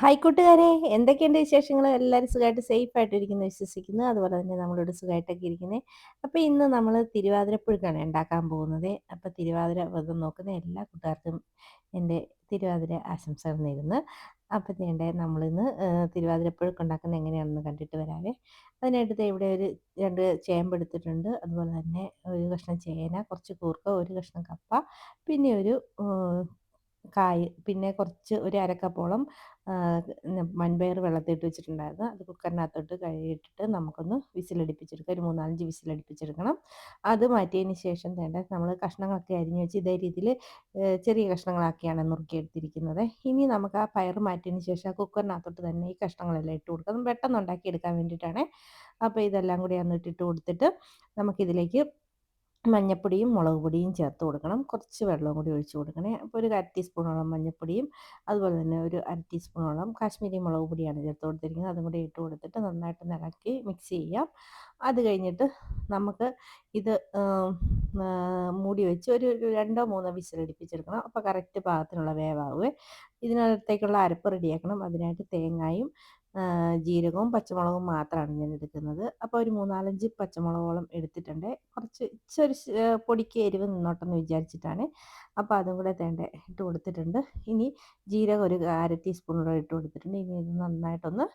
Hi കൂട്ടുകാരെ എന്തൊക്കെയുണ്ട് വിശേഷങ്ങൾ എല്ലാവരും സുഖമായിട്ട് സേഫ് ആയിട്ടിരിക്കുന്നു വിശ്വസിക്കുന്നു. അതുപോലെ തന്നെ നമ്മളോട് സുഖമായിട്ടൊക്കെ ഇരിക്കുന്നത് അപ്പോൾ ഇന്ന് നമ്മൾ തിരുവാതിരപ്പുഴുക്കാണ് ഉണ്ടാക്കാൻ പോകുന്നത്. അപ്പോൾ തിരുവാതിര വ്രതം നോക്കുന്ന എല്ലാ കൂട്ടുകാർക്കും എന്റെ തിരുവാതിര ആശംസകൾ നേരുന്നു. അപ്പം ചെയ്യേണ്ടേ നമ്മളിന്ന് തിരുവാതിരപ്പുഴുക്ക് ഉണ്ടാക്കുന്നത് എങ്ങനെയാണെന്ന് കണ്ടിട്ട് വരാവേ. അതിനായിട്ട് ഇവിടെ ഒരു രണ്ട് ചേമ്പ് എടുത്തിട്ടുണ്ട്. അതുപോലെ തന്നെ ഒരു കഷ്ണം ചേന കുറച്ച് കൂർക്ക ഒരു കഷ്ണം കപ്പ പിന്നെ ഒരു കായ് പിന്നെ കുറച്ച് ഒരു അരക്കപ്പോളം മൺപയർ വെള്ളത്തിട്ട് വെച്ചിട്ടുണ്ടായിരുന്നു. അത് കുക്കറിനകത്തോട്ട് കഴുകിയിട്ടിട്ട് നമുക്കൊന്ന് വിസിലടിപ്പിച്ചെടുക്കാം. ഒരു മൂന്നാലഞ്ച് വിസിലടിപ്പിച്ചെടുക്കണം. അത് മാറ്റിയതിന് ശേഷം വേണ്ട നമ്മൾ കഷ്ണങ്ങളൊക്കെ അരിഞ്ഞ് വെച്ച് ഇതേ രീതിയിൽ ചെറിയ കഷ്ണങ്ങളാക്കിയാണ് നുറുക്കിയെടുത്തിരിക്കുന്നത്. ഇനി നമുക്ക് ആ പയർ മാറ്റിയതിന് ശേഷം ആ കുക്കറിനകത്തോട്ട് തന്നെ ഈ കഷ്ണങ്ങളെല്ലാം ഇട്ട് കൊടുക്കാം. പെട്ടെന്ന് ഉണ്ടാക്കിയെടുക്കാൻ വേണ്ടിയിട്ടാണ്. അപ്പോൾ ഇതെല്ലാം കൂടി അന്നിട്ടിട്ട് കൊടുത്തിട്ട് നമുക്കിതിലേക്ക് മഞ്ഞപ്പൊടിയും മുളക് പൊടിയും ചേർത്ത് കൊടുക്കണം. കുറച്ച് വെള്ളവും കൂടി ഒഴിച്ച് കൊടുക്കണേ. അപ്പോൾ ഒരു അര ടീസ്പൂണോളം മഞ്ഞൾപ്പൊടിയും അതുപോലെ തന്നെ ഒരു അര ടീസ്പൂണോളം കാശ്മീരി മുളക് പൊടിയാണ് ചേർത്ത് കൊടുത്തിരിക്കുന്നത്. അതും കൂടി ഇട്ട് കൊടുത്തിട്ട് നന്നായിട്ട് ഇളക്കി മിക്സ് ചെയ്യാം. അത് കഴിഞ്ഞിട്ട് നമുക്ക് ഇത് മൂടി വെച്ച് ഒരു രണ്ടോ മൂന്നോ വിസിലടിപ്പിച്ചെടുക്കണം അപ്പോൾ കറക്റ്റ് പാകത്തിനുള്ള വേവാകുവേ ഇതിനകത്തേക്കുള്ള അരപ്പ് റെഡിയാക്കണം. അതിനായിട്ട് തേങ്ങായും ജീരകവും പച്ചമുളകും മാത്രമാണ് ഞാൻ എടുക്കുന്നത്. അപ്പോൾ ഒരു മൂന്നാലഞ്ച് പച്ചമുളകോളം എടുത്തിട്ടുണ്ട്. കുറച്ച് ഇച്ചൊരു പൊടിക്ക് എരിവ് നിന്നോട്ടെന്ന് വിചാരിച്ചിട്ടാണ് അപ്പോൾ അതും കൂടെ തേണ്ട ഇട്ട് കൊടുത്തിട്ടുണ്ട്. ഇനി ജീരകം ഒരു അര ടീസ്പൂണോളം ഇട്ട് കൊടുത്തിട്ടുണ്ട്. ഇനി ഇത് നന്നായിട്ടൊന്ന്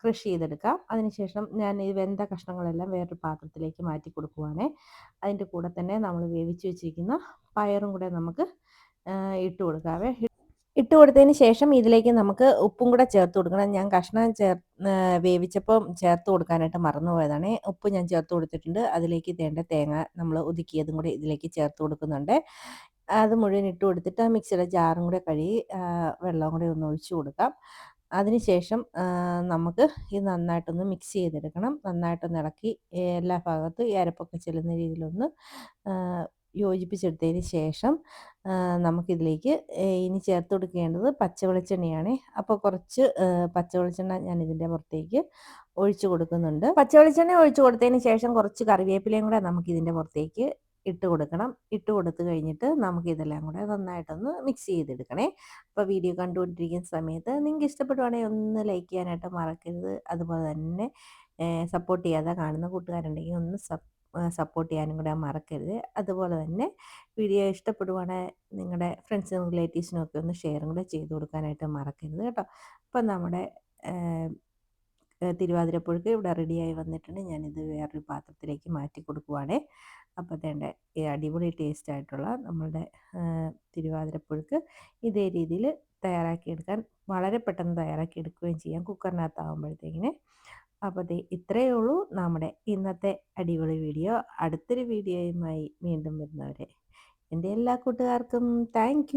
ക്രഷ് ചെയ്തെടുക്കാം. അതിനുശേഷം ഞാൻ ഈ വെന്ത കഷ്ണങ്ങളെല്ലാം വേറൊരു പാത്രത്തിലേക്ക് മാറ്റി കൊടുക്കുവാണേ. അതിന്റെ കൂടെ തന്നെ നമ്മൾ വേവിച്ച് വെച്ചിരിക്കുന്ന പയറും കൂടെ നമുക്ക് ഇട്ട് കൊടുക്കാവേ. ഇട്ട് കൊടുത്തതിന് ശേഷം ഇതിലേക്ക് നമുക്ക് ഉപ്പും കൂടെ ചേർത്ത് കൊടുക്കണം. ഞാൻ കഷ്ണം ചേർ വേവിച്ചപ്പം ചേർത്ത് കൊടുക്കാനായിട്ട് മറന്നുപോയതാണ് ഉപ്പ് ഞാൻ ചേർത്ത് കൊടുത്തിട്ടുണ്ട്. അതിലേക്ക് തേണ്ട തേങ്ങ നമ്മൾ ഒതുക്കിയതും കൂടി ഇതിലേക്ക് ചേർത്ത് കൊടുക്കുന്നുണ്ട്. അത് മുഴുവൻ ഇട്ട് കൊടുത്തിട്ട് ആ മിക്സിയുടെ ജാറും കൂടെ കഴുകി വെള്ളവും കൂടെ ഒന്ന് ഒഴിച്ചു കൊടുക്കാം. അതിനുശേഷം നമുക്ക് ഇത് നന്നായിട്ടൊന്ന് മിക്സ് ചെയ്തെടുക്കണം. നന്നായിട്ടൊന്ന് ഇളക്കി എല്ലാ ഭാഗത്തും ഈ അരപ്പൊക്കെ ചെല്ലുന്ന രീതിയിലൊന്ന് യോജിപ്പിച്ചെടുത്തതിന് ശേഷം നമുക്കിതിലേക്ക് ഇനി ചേർത്ത് കൊടുക്കേണ്ടത് പച്ച വെളിച്ചെണ്ണയാണ് അപ്പോൾ കുറച്ച് പച്ച വെളിച്ചെണ്ണ ഞാൻ ഇതിന്റെ പുറത്തേക്ക് ഒഴിച്ചു കൊടുക്കുന്നുണ്ട്. പച്ച വെളിച്ചെണ്ണ ഒഴിച്ചു കൊടുത്തതിന് ശേഷം കുറച്ച് കറിവേപ്പിലയും കൂടെ നമുക്ക് ഇതിന്റെ പുറത്തേക്ക് ഇട്ട് കൊടുക്കണം. ഇട്ട് കൊടുത്തു കഴിഞ്ഞിട്ട് നമുക്ക് ഇതെല്ലാം കൂടെ നന്നായിട്ടൊന്ന് മിക്സ് ചെയ്തെടുക്കണേ. അപ്പോൾ വീഡിയോ കണ്ടുകൊണ്ടിരിക്കുന്ന സമയത്ത് നിങ്ങൾക്ക് ഇഷ്ടപ്പെടുവാണെങ്കിൽ ഒന്ന് ലൈക്ക് ചെയ്യാനായിട്ട് മറക്കരുത്. അതുപോലെ തന്നെ സപ്പോർട്ട് ചെയ്യാതെ കാണുന്ന കൂട്ടുകാരുണ്ടെങ്കിൽ ഒന്ന് സപ്പോർട്ട് ചെയ്യാനും കൂടെ മറക്കരുത്. അതുപോലെ തന്നെ വീഡിയോ ഇഷ്ടപ്പെടുവാണെങ്കിൽ നിങ്ങളുടെ ഫ്രണ്ട്സിനും റിലേറ്റീവ്സിനും ഒക്കെ ഒന്ന് ഷെയറും കൂടെ ചെയ്ത് കൊടുക്കാനായിട്ട് മറക്കരുത് കേട്ടോ. അപ്പം നമ്മുടെ തിരുവാതിരപ്പുഴുക്ക് ഇവിടെ റെഡിയായി വന്നിട്ടുണ്ട്. ഞാനിത് വേറൊരു പാത്രത്തിലേക്ക് മാറ്റി കൊടുക്കുവാണേ. അപ്പോൾ തേണ്ട അടിപൊളി ടേസ്റ്റ് ആയിട്ടുള്ള നമ്മളുടെ തിരുവാതിരപ്പുഴുക്ക് ഇതേ രീതിയിൽ തയ്യാറാക്കിയെടുക്കാൻ വളരെ പെട്ടെന്ന് തയ്യാറാക്കി എടുക്കുകയും ചെയ്യാം കുക്കറിനകത്താകുമ്പോഴത്തേക്കിന് അപ്പോൾ ഇത്രയേ ഉള്ളൂ നമ്മുടെ ഇന്നത്തെ അടിപൊളി വീഡിയോ. അടുത്തൊരു വീഡിയോയുമായി വീണ്ടും വരുന്നവരെ. എന്റെ എല്ലാ കൂട്ടുകാർക്കും താങ്ക്